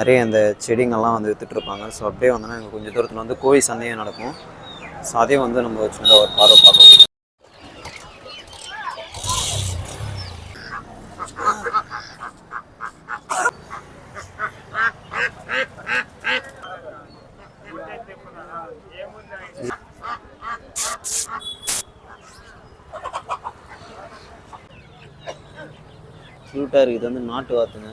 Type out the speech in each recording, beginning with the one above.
நிறைய அந்த செடிங்கள்லாம் வந்து விற்றுட்ருப்பாங்க ஸோ அப்படியே வந்தோன்னா எங்கள் கொஞ்சம் தூரத்தில் வந்து கோழி சந்தையும் நடக்கும். ஸோ அதையும் வந்து நம்ம சின்னதாக ஒரு பார்வை பார்க்கலாம். க்யூட்டாக இருக்குது. இது வந்து நாட்டு வாத்துங்க.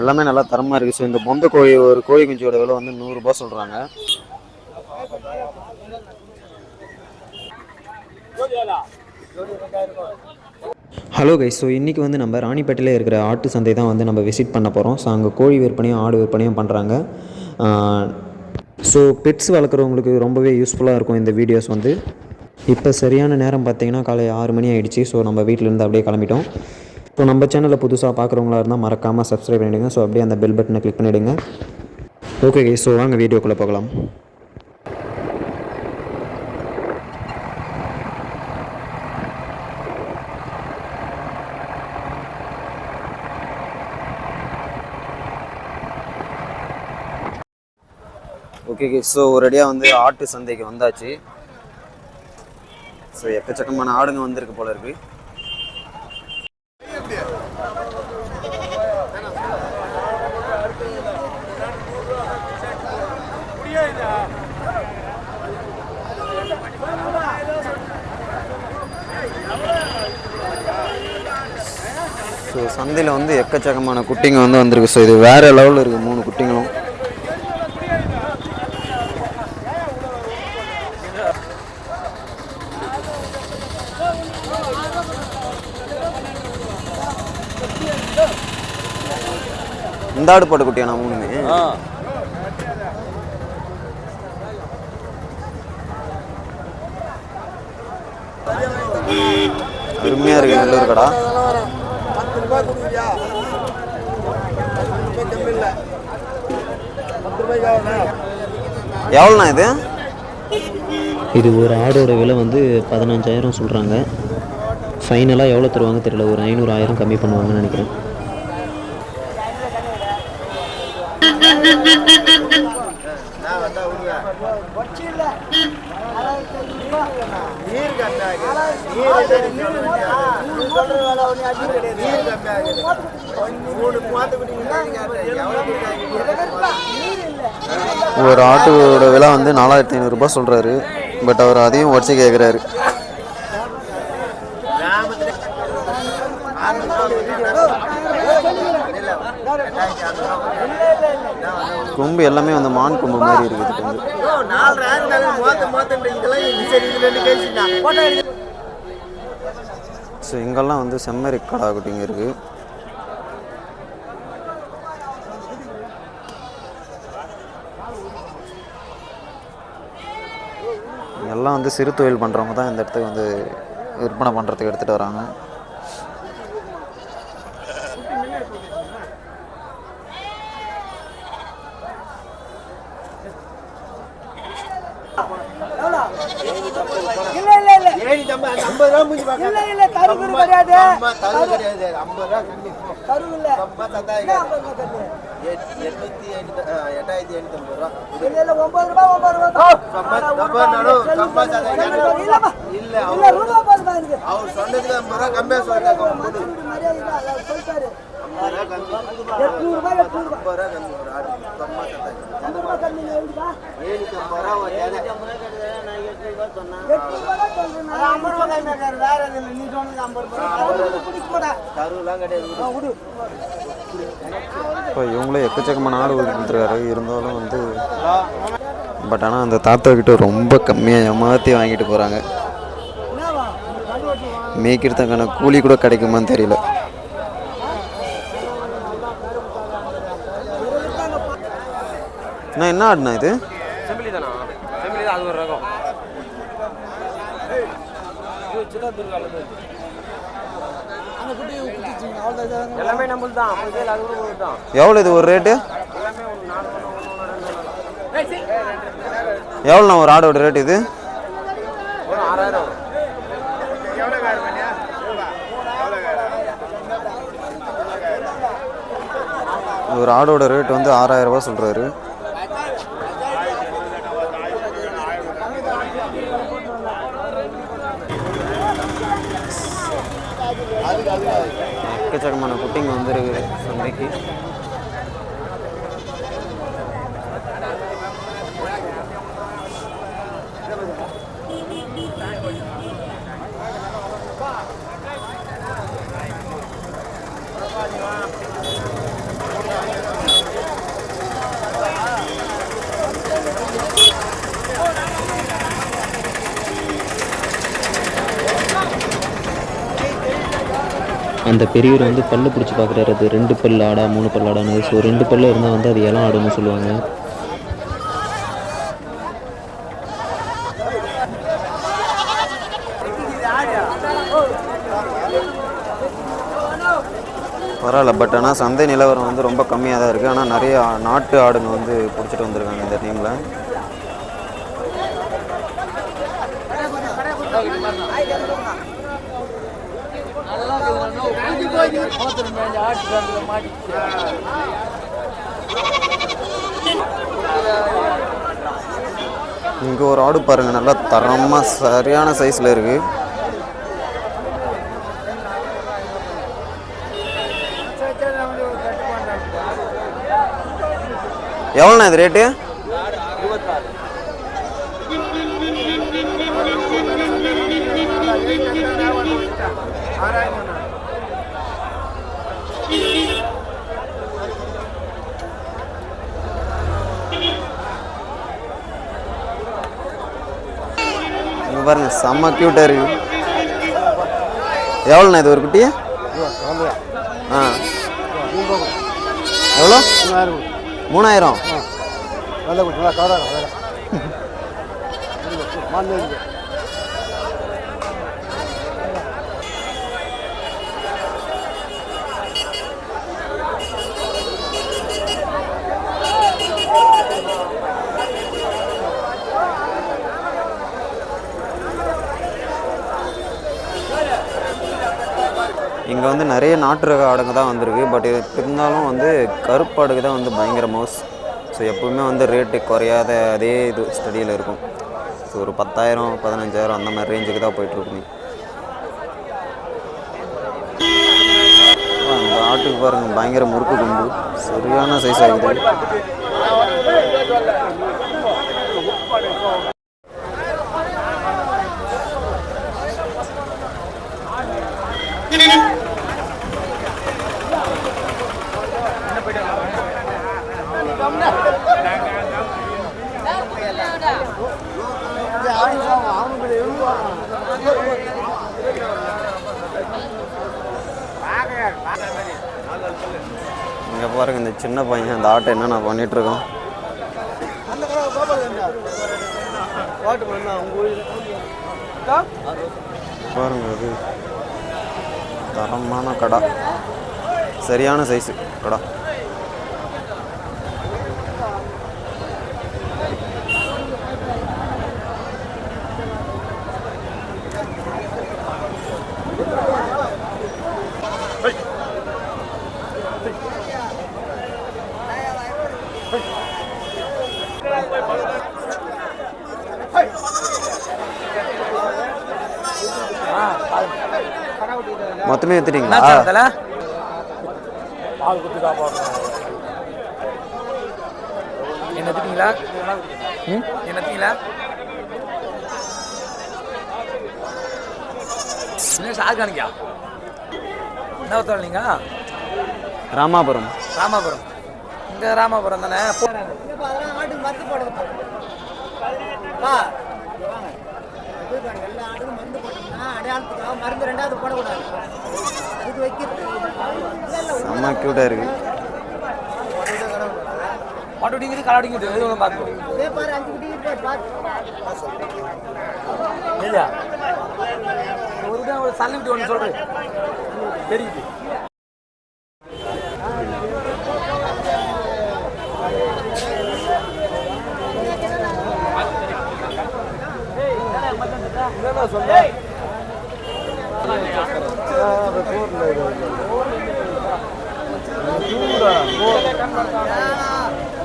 எல்லாமே நல்லா தரமாக இருக்குது ஸோ இந்த பொந்த கோழி ஒரு கோழி குஞ்சியோட விலை வந்து நூறுரூபா சொல்கிறாங்க ஹலோ கைஸ் ஸோ இன்றைக்கி வந்து நம்ம ராணிப்பேட்டையில் இருக்கிற ஆட்டு சந்தை தான் வந்து நம்ம விசிட் பண்ண போகிறோம் ஸோ அங்கே கோழி விற்பனையும் ஆடு விற்பனையும் பண்ணுறாங்க ஸோ பெட்ஸ் வளர்க்குறவங்களுக்கு ரொம்பவே யூஸ்ஃபுல்லாக இருக்கும் இந்த வீடியோஸ் வந்து. இப்போ சரியான நேரம் பார்த்தீங்கன்னா காலை ஆறு மணி ஆகிடுச்சு ஸோ நம்ம வீட்டிலேருந்து அப்படியே கிளம்பிட்டோம். இப்போ நம்ம சேனலில் புதுசாக பார்க்குறவங்களா இருந்தால் மறக்காமல் சப்ஸ்கிரைப் பண்ணிவிடுங்க ஸோ அப்படியே அந்த பெல் பட்டனை கிளிக் பண்ணிவிடுங்க ஓகே கைஸ் ஸோ வாங்க வீடியோக்குள்ளே போகலாம். ஓகே ஸோ ஒரேடியாக வந்து ஆட்டு சந்தைக்கு வந்தாச்சு. ஸோ எக்கச்சக்கமான ஆடுங்க வந்திருக்கு போல இருக்குது ஸோ சந்தையில் வந்து எக்கச்சக்கமான குட்டிங்க வந்து வந்திருக்கு. ஸோ இது வேற லெவலில் இருக்குது மூணு குட்டிங்களும். இந்த ஆடு போட்ட குட்டியாண்ணா மூணுமே? அருமையாக இருக்கு நல்லூர் கடா. ரூபாய் கொடுக்குறியா பத்து ரூபாய் கம்மி இல்லை பத்து ரூபாய்க்கு ஆகுண்ணா எவ்வளோண்ணா இது? இது ஒரு ஆடோட விலை வந்து பதினஞ்சாயிரம் சொல்கிறாங்க ஃபைனலாக எவ்வளோ தருவாங்க தெரியல ஒரு ஐநூறு ஆயிரம் கம்மி பண்ணுவாங்கன்னு நினைக்கிறேன். நீர் கம்மியாகுது நீர் வேலை ஒன்றும் அதிகம் கிடையாது மூணு ஒரு ஆட்டோட விலை வந்து நாலாயிரத்தி ஐநூறுரூபா சொல்கிறாரு பட் அவர் அதையும் உடச்சி கேட்குறாரு கொம்பு எல்லாமே வந்து மான் கொம்பு மாதிரி இருக்குது இது வந்து நாலு ஆறு மாத்து மாத்துன்ற இதெல்லாம் சரி இதுல ரெண்டு கேஸ் ஸோ இங்கெல்லாம் வந்து செம்மறி கடா குட்டிங்க இருக்குது எல்லாம் வந்து சிறு தொழில் பண்ணுறவங்க தான் இந்த இடத்துக்கு வந்து விற்பனை பண்ணுறதுக்கு எடுத்துகிட்டு வராங்க இல்ல இல்ல இல்ல ஏழு தம்பா ஐம்பது ரூபா முடிஞ்சு பார்க்க இல்ல இல்ல கிடையாது கிடையாது ஐம்பது கம்மி இல்ல எட்டாயிரத்தி எண்ணூத்தி ஐம்பது இல்ல இல்ல ஒன்பது ஒன்பது. இல்ல இல்ல அவர் ஐம்பது கம்மியா சொல்லிட்டாங்க சொல்லிட்டாரு. எட்நூறு ரூபாய் எட்நூறு ரூபாய் கம்மி ஒரு ஐம்பது. எட்நூறு ரூபாய். ஐம்பது வேற எதுவும் இல்லை. நீ சொன்னது ஐம்பது கிடையாது இப்போ இவங்களே எக்கச்சக்கமான ஆடு கொடுத்துருக்காரு. இருந்தாலும் வந்து பட் ஆனால் அந்த தாத்தா கிட்ட ரொம்ப கம்மியாக ஏமாற்றி வாங்கிட்டு போகிறாங்க மேய்க்கிறதுக்கான கூலி கூட கிடைக்குமான்னு தெரியல. அண்ணா என்ன ஆடுனா இது செம்பிலி தானா செம்பிலி தான் அது ஒரு ரகம் இது சின்னதுர்காலேருந்து இருக்கு. அந்த குட்டியை குட்டிச்சிங்க. அவ்வளவுதான் இது. எல்லாமே நம்மளுது தான் ஐம்பது அது கூட உங்களுக்கு தான். எவ்வளோ இது ஒரு ரேட்டு எவ்வளோண்ணா ஒரு ஆடோட ரேட் இது? ஒரு ஆடோட ரேட் வந்து ஆறாயிரம் ரூபாய் சொல்கிறாரு எக்கச்சக்கமான குட்டிங்க வந்துருக்கு சந்தைக்கு அந்த பெரியவர் வந்து பல்லு பிடிச்சி பார்க்குறாரு. அது ரெண்டு பல் ஆடா மூணு பல் ஆடான்னு. ஸோ ரெண்டு பல்லு இருந்தால் வந்து அது இளம் ஆடுன்னு சொல்லுவாங்க. பரவாயில்ல பட் ஆனால் சந்தை நிலவரம் வந்து ரொம்ப கம்மியாக தான் இருக்குது ஆனால் நிறைய நாட்டு ஆடுங்க வந்து பிடிச்சிட்டு வந்திருக்காங்க இந்த டைமில் இங்கே ஒரு ஆடு பாருங்கள் நல்லா தரமாக சரியான சைஸில் இருக்குது எவ்வளோண்ணா இது ரேட்டு இங்க பாருங்க செம்ம க்யூட்டாக இருக்கு. எவ்வளோண்ணா இது ஒரு குட்டி ஆ. எவ்வளோ? மூணாயிரம். இங்கே வந்து நிறைய நாட்டு ரக ஆடுங்க தான் வந்திருக்கு. பட் இருந்தாலும் வந்து கருப்பாடுக்கு தான் வந்து பயங்கர மோஸ். ஸோ எப்பவுமே வந்து ரேட்டு குறையாத அதே இது ஸ்டடியில் இருக்கும். ஸோ ஒரு பத்தாயிரம் பதினஞ்சாயிரம் அந்த மாதிரி ரேஞ்சுக்கு தான் போயிட்டுருக்குங்க அந்த ஆட்டுக்கு பாருங்க பயங்கர முறுக்கு கொண்டு. சரியான சைஸ் ஆகுது இங்கே பாருங்க இந்த சின்ன பையன்? அந்த ஆட்டை என்னென்ன பண்ணிட்டு இருக்கோம் பாருங்க அது. தரமான கடா. சரியான சைஸு கடா. மொத்தமே எடுத்துட்டீங்களா என்ன திட்டீங்களா என்ன திட்டீங்களா என்ன ஒருத்தர் நீங்க ராமாபுரம். ராமாபுரம். இங்க ராமாபுரம் தானே? மருந்து ரெண்டாவது போடக்கூடாது. செம்ம க்யூட்டாக இருக்குது மாட்டுடிங்குது கலாடிங்குது எது ஒன்று பார்த்து இதே பாரு அஞ்சு குட்டி இருக்கு பார்த்து இல்லையா ஒரு தான் ஒரு ஒன்று சொல்கிறேன் தெரியுது.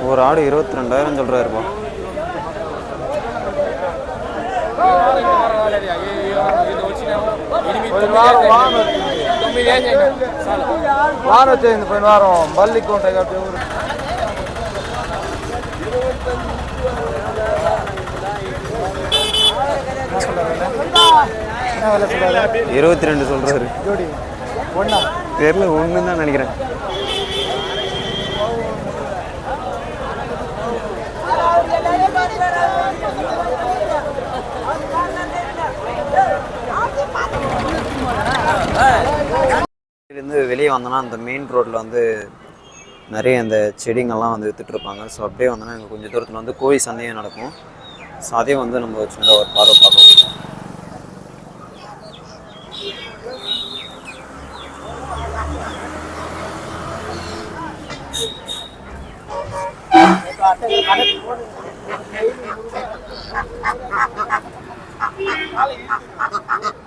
ஒரு ஆடு இருபத்தி ரெண்டாயிரம் சொல்கிறாருப்பா వారం వచ్చింది పోయిన వారం మళ్ళీ ఉంటాయి కాబట్టి ఊరు இருபத்தி ரெண்டு சொல்கிறாரு தெரியல ஒன்று தான் நினைக்கிறேன் வெளியே வந்தோன்னா அந்த மெயின் ரோட்டில் வந்து நிறைய இந்த செடிங்கள்லாம் வந்து வித்துட்ருப்பாங்க ஸோ அப்படியே வந்தோன்னா எங்கள் கொஞ்சம் தூரத்தில் வந்து கோழி சந்தையும் நடக்கும். ஸோ அதையும் வந்து நம்ம சின்னதாக ஒரு பார்வை பார்க்கலாம்.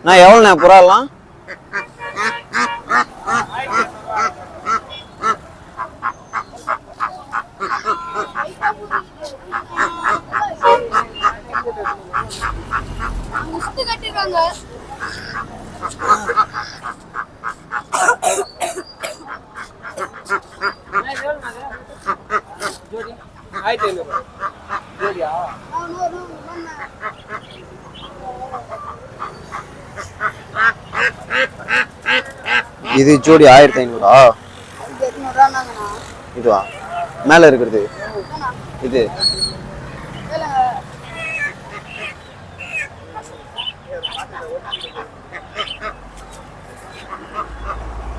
நான் எவ்வளோண்ணே புறாலாம் இது ஜோடி ஆயிரத்தி ஐநூறா? இதுவா? மேலே இருக்கிறது. இது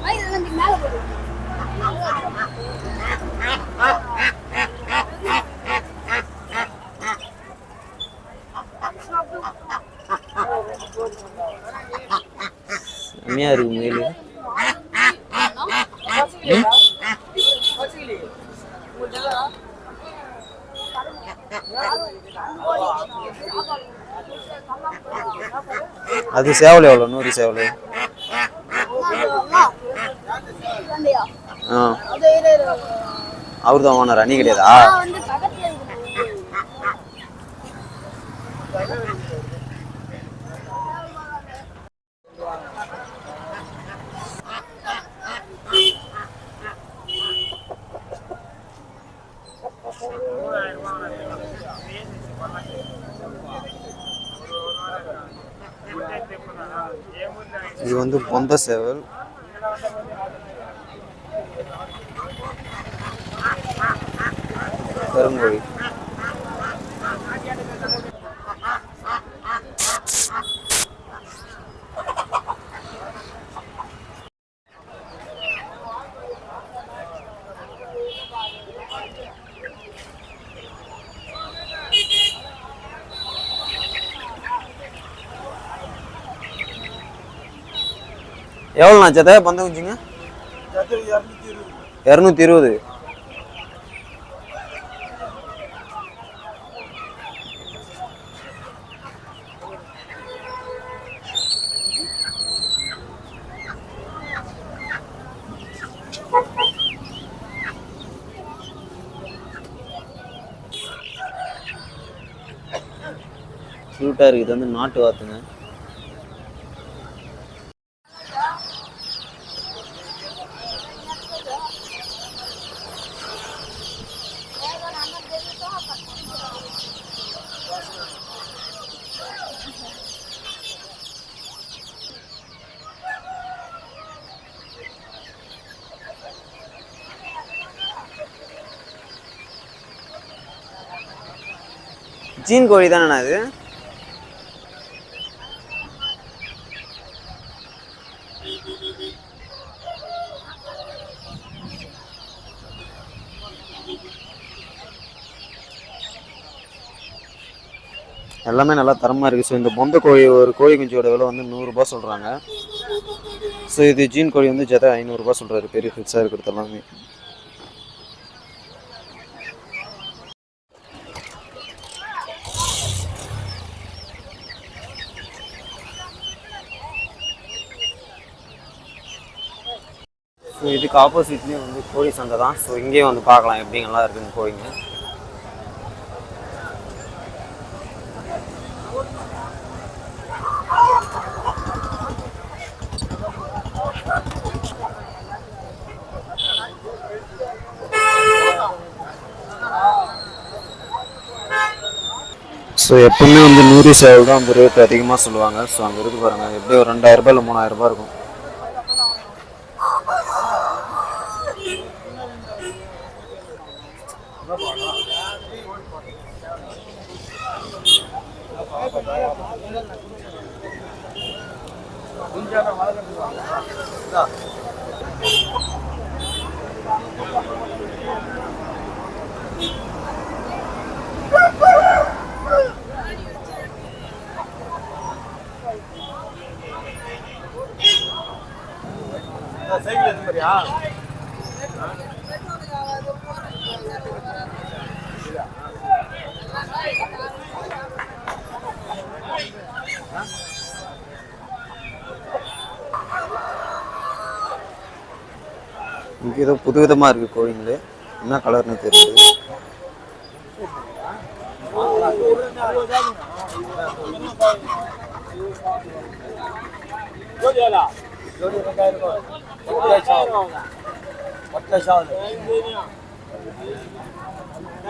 இதெல்லாம் மேலே போடுது செம்மையாக இருக்கு முயல் அது சேவல் எவ்வளோ நூறு சேவல். ஆ. அவர் தான் ஓனர் நீ கிடையாதா நான் வந்து பக்கத்துல இருக்குது இது வந்து பொந்த சேவல். கருங்கோழி. எவ்வளோண்ணா சதை பந்த குஞ்சுங்க? இரநூத்தி இருபது. சூட்டாக இருக்குது. இது வந்து நாட்டு வாத்துங்க. சீன் கோழி தானேண்ணா அது? எல்லாமே நல்லா தரமாக இருக்குது ஸோ இந்த பொந்த கோழி ஒரு கோழி குஞ்சோட விலை வந்து நூறுரூபா சொல்கிறாங்க ஸோ இது ஜீன் கோழி வந்து ஜெதா ஐநூறுரூபா சொல்கிறாரு பெரிய ஃபிக்ஸாக இருக்கிறது எல்லாமே. ஸோ இதுக்கு ஆப்போசிட்லேயும் வந்து கோழி சந்தை தான். ஸோ இங்கேயும் வந்து பார்க்கலாம் எப்படிங்கெல்லாம் இருக்குதுன்னு கோழிங்க. ஸோ எப்பவுமே வந்து நூறு சேவல் தான் வந்து ரேட் அதிகமாக சொல்லுவாங்க. ஸோ அங்கே இருக்கு பாருங்க. எப்படியும் ஒரு ரெண்டாயிரம் ரூபாய் இல்லை மூணாயிரம் ரூபாய் இருக்கும். இங்கே புது விதமாக இருக்குது கோழிங்களே என்ன கலர்னு தெரியுது? Yeah, ரெண்டாயிரம் ரூபாய் ஒற்றை சாவல் ஒற்றை சாவல்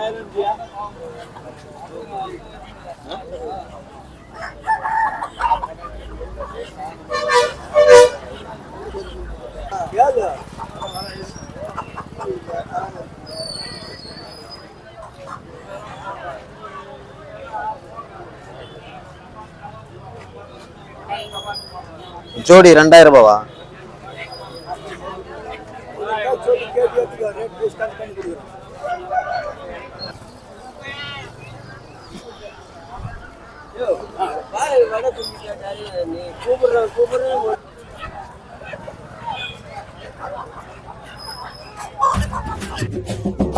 ஏழு ஜோடி ரெண்டாயிரம் ரூபாவா? கூப்பிடுற கூப்பிடுற out.